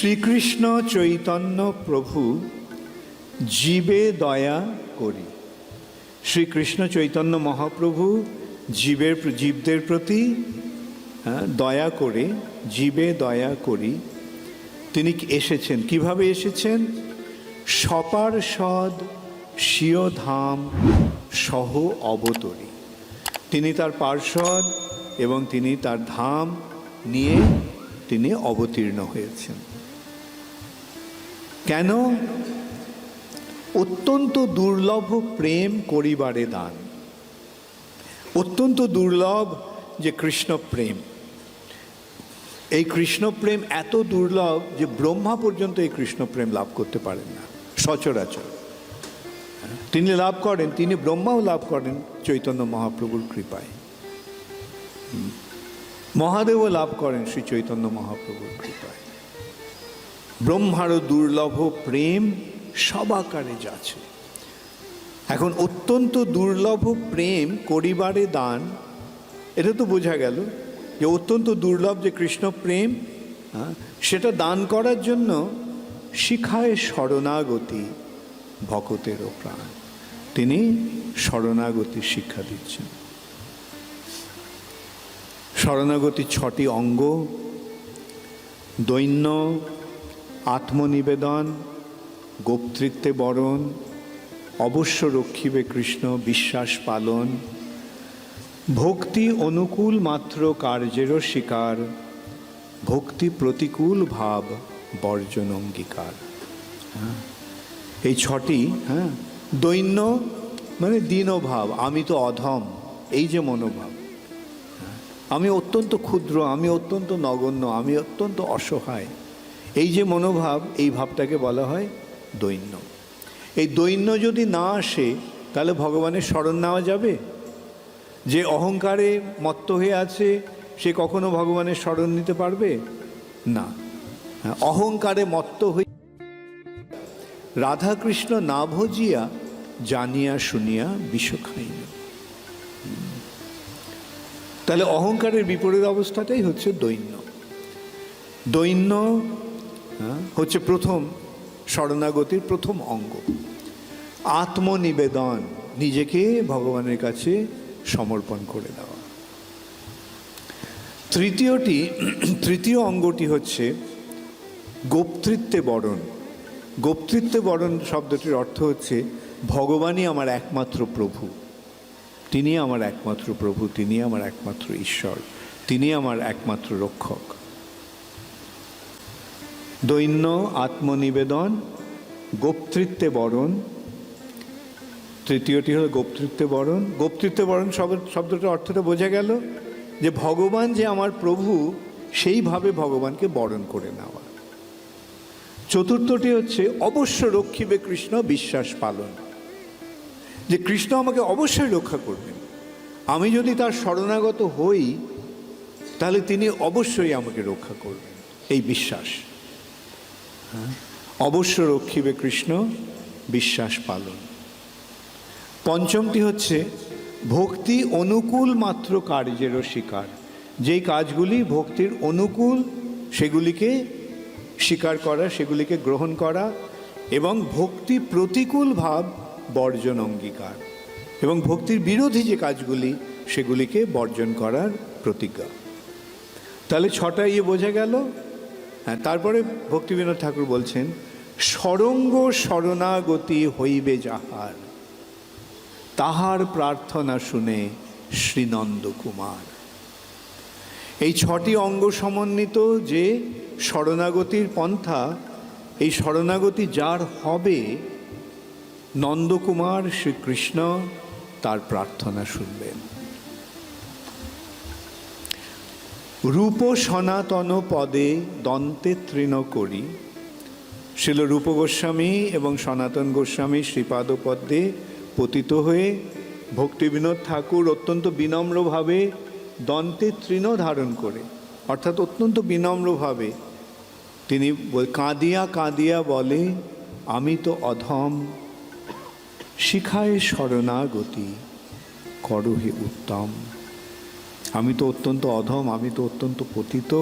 শ্রীকৃষ্ণ চৈতন্য প্রভু জীবে দয়া করি। শ্রীকৃষ্ণ চৈতন্য মহাপ্রভু জীবের জীবদের প্রতি দয়া করে, জীবে দয়া করি। তিনি এসেছেন? কীভাবে এসেছেন? সপার সদ ধাম সহ অবতরী। তিনি তার পার্শ্বদ এবং তিনি তার ধাম নিয়ে তিনি অবতীর্ণ হয়েছেন। কেন? অত্যন্ত দুর্লভ প্রেম করিবারে দান। অত্যন্ত দুর্লভ যে কৃষ্ণ প্রেম। এই কৃষ্ণ প্রেম এত দুর্লভ যে ব্রহ্মা পর্যন্ত এই কৃষ্ণ প্রেম লাভ করতে পারেন না, সচরাচর। তিনি লাভ করেন, তিনি ব্রহ্মাও লাভ করেন চৈতন্য মহাপ্রভুর কৃপায়। মহাদেবও লাভ করেন শ্রী চৈতন্য মহাপ্রভুর কৃপায়। ব্রহ্মারও দুর্লভ প্রেম সবাকারে যাচ্ছে। এখন অত্যন্ত দুর্লভ প্রেম করিবারে দান, এটা তো বোঝা গেল যে অত্যন্ত দুর্লভ যে কৃষ্ণ প্রেম সেটা দান করার জন্য শিখায় শরণাগতি ভকতেরও প্রাণ। তিনি শরণাগতির শিক্ষা দিচ্ছেন। শরণাগতির ছটি অঙ্গ, দৈন্য আত্মনিবেদন গোপ্তৃত্বে বরণ অবশ্য রক্ষিবে কৃষ্ণ বিশ্বাস পালন। ভক্তি অনুকূল মাত্র কার্যেরও শিকার ভক্তি প্রতিকূল ভাব বর্জন অঙ্গীকার। হ্যাঁ, এই ছটি হ্যাঁ দৈন্য মানে দীনভাব আমি তো অধম এই যে মনোভাব। হ্যাঁ, আমি অত্যন্ত ক্ষুদ্র আমি অত্যন্ত নগণ্য আমি অত্যন্ত অসহায় এই যে মনোভাব এই ভাবটাকে বলা হয় দৈন্য। এই দৈন্য যদি না আসে তাহলে ভগবানের শরণ নেওয়া যাবে? যে অহংকারে মত্ত হয়ে আছে সে কখনো ভগবানের শরণ নিতে পারবে? না। হ্যাঁ, অহংকারে মত্ত হয়ে রাধাকৃষ্ণ না ভজিয়া জানিয়া শুনিয়া বিষ খাইল। তাহলে অহংকারের বিপরীত অবস্থাটাই হচ্ছে দৈন্য। দৈন্য হচ্ছে প্রথম শরণাগতির প্রথম অঙ্গ। আত্মনিবেদন নিজেকে ভগবানের কাছে সমর্পণ করে দেওয়া। তৃতীয়টি, তৃতীয় অঙ্গটি হচ্ছে গোপ্তৃত্বে বরণ। গোপ্তৃত্বে বরণ শব্দটির অর্থ হচ্ছে ভগবানই আমার একমাত্র প্রভু। তিনি আমার একমাত্র প্রভু তিনি আমার একমাত্র ঈশ্বর তিনি আমার একমাত্র রক্ষক। দৈন্য, আত্মনিবেদন গোপ্তৃত্বে বরণ। তৃতীয়টি হলো গোপ্তৃত্বে বরণ। গোপ্তৃত্বে বরণ শব্দ শব্দটার অর্থটা বোঝা গেল যে ভগবান যে আমার প্রভু, সেইভাবে ভগবানকে বরণ করে নেওয়া। চতুর্থটি হচ্ছে অবশ্য রক্ষিবে কৃষ্ণ বিশ্বাস পালন। যে কৃষ্ণ আমাকে অবশ্যই রক্ষা করবেন। আমি যদি তার শরণাগত হই, তাহলে তিনি অবশ্যই আমাকে রক্ষা করবেন। এই বিশ্বাস? অবশ্য রক্ষিবে কৃষ্ণ বিশ্বাস পালন। পঞ্চমটি হচ্ছে, ভক্তি অনুকূল মাত্র কার্যেরও শিকার। যেই কাজগুলি ভক্তির অনুকূল, সেগুলিকে স্বীকার করা, সেগুলিকে গ্রহণ করা এবং ভক্তি প্রতিকূল ভাব বর্জন অঙ্গীকার। এবং ভক্তির বিরোধী যে কাজগুলি, সেগুলিকে বর্জন করার প্রতিজ্ঞা। তাহলে ছটা ইয়ে বোঝা গেল? তারপরে ভক্তিবিনোদ ঠাকুর বলছেন, সরঙ্গ শরণাগতি হইবে যাহার। তাহার প্রার্থনা শুনে শ্রীনন্দ কুমার। এই ছটি অঙ্গ সমন্বিত যে শরণাগতির পন্থা, এই শরণাগতি যার হবে নন্দকুমার শ্রীকৃষ্ণ তার প্রার্থনা শুনবেন। রূপ সনাতন পদে দন্তে তৃণ করি। শিল রূপ গোস্বামী এবং সনাতন গোস্বামী শ্রীপাদ পদ্মে পতিত হয়ে ভক্তিবিনোদ ঠাকুর অত্যন্ত বিনম্রভাবে দন্তে তৃণ ধারণ করে। অর্থাৎ অত্যন্ত বিনম্রভাবে তিনি কাঁদিয়া কাঁদিয়া বলে, আমি তো অধম। শিখায় শরণাগতি করহে উত্তম। আমি তো অত্যন্ত অধম আমি তো অত্যন্ত পতিত।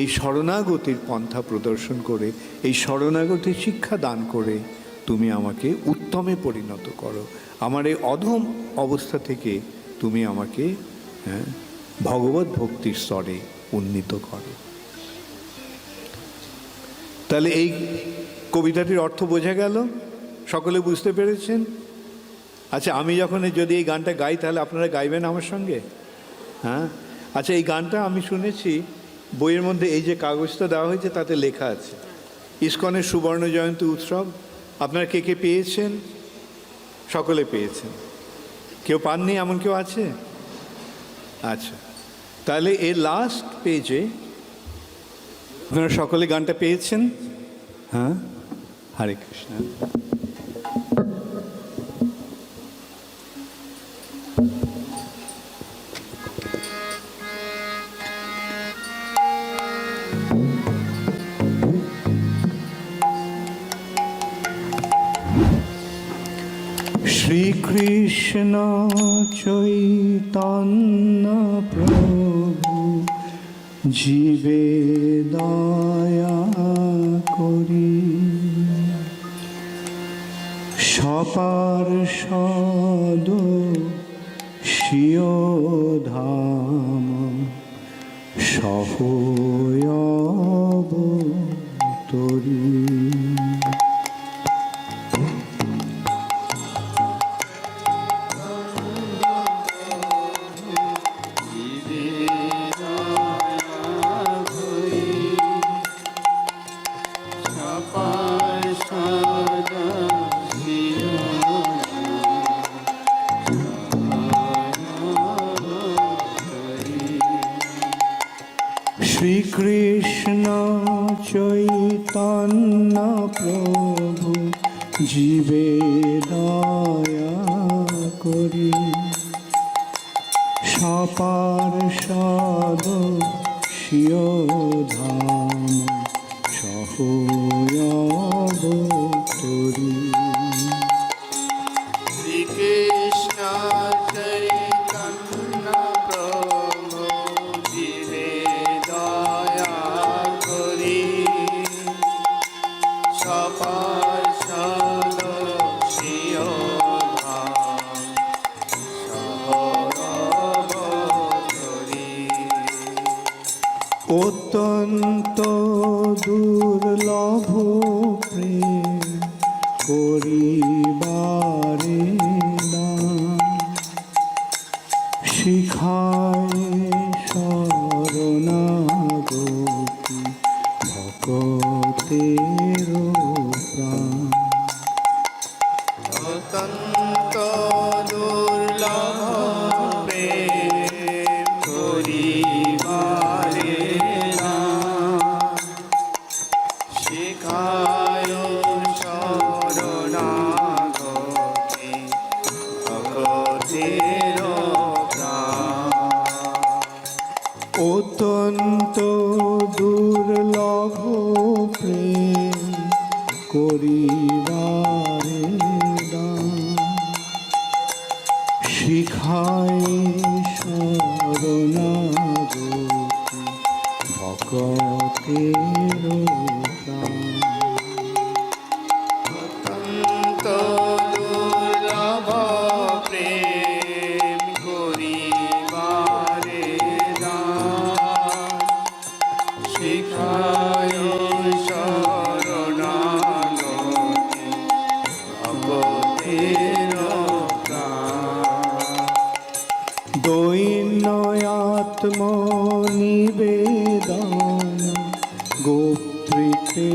এই শরণাগতির পন্থা প্রদর্শন করে এই শরণাগতির শিক্ষা দান করে তুমি আমাকে উত্তমে পরিণত করো। আমার এই অধম অবস্থা থেকে তুমি আমাকে হ্যাঁ, ভগবত ভক্তির স্তরে উন্নীত করো। তাহলে এই কবিতাটির অর্থ বোঝা গেল? সকলে বুঝতে পেরেছেন? আচ্ছা আমি যখন যদি এই গানটা গাই তাহলে আপনারা গাইবেন আমার সঙ্গে? হ্যাঁ? আচ্ছা এই গানটা আমি শুনেছি, বইয়ের মধ্যে এই যে কাগজটা দেওয়া হয়েছে, তাতে লেখা আছে। ইস্কনের সুবর্ণ জয়ন্তী উৎসব, আপনারা কে কে পেয়েছেন? সকলে পেয়েছেন। কেউ পাননি? এমন কেউ আছে? আচ্ছা তাহলে এর লাস্ট পেজে আপনারা সকলে গানটা পেয়েছেন? হ্যাঁ? হরে কৃষ্ণ। শ্রীকৃষ্ণ চৈতন্য প্রভু জীবে দয়া করি। সপার সদ শিও ধাম সহয়ব চৈতন্য প্রভু জীবে দয়া করি। সপার অত্যন্ত দুর্লভ প্রেম করিবারে দান। শিখায় শরণাগতি ভকতের প্রাণ শিখায় শরণাগতি দৈন্যয়াত্ম নিবেদন গোত্রিতে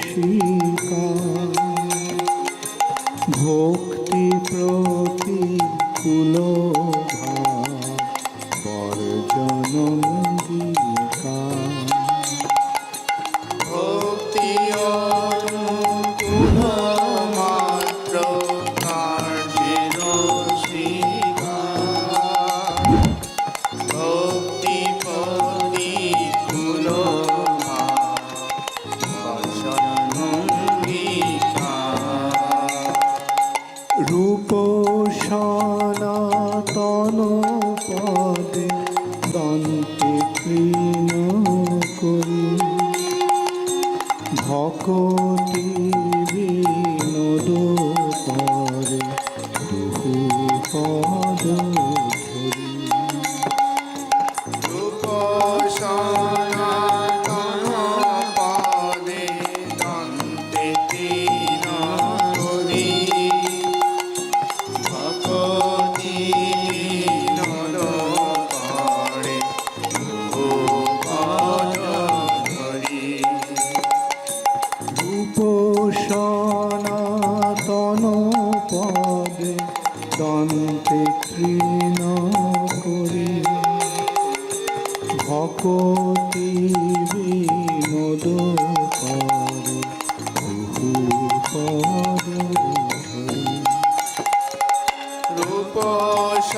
শিকা ভক্তি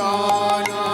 সনাতন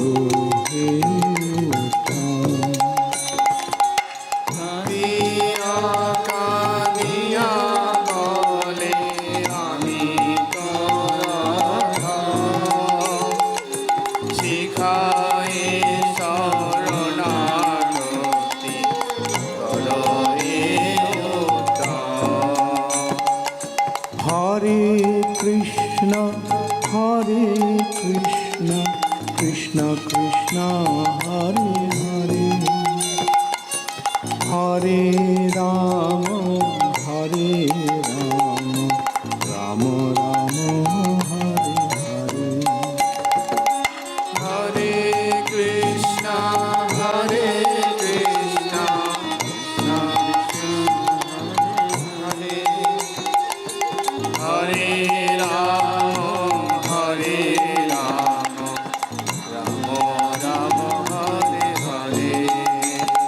করো হরে হরে হরে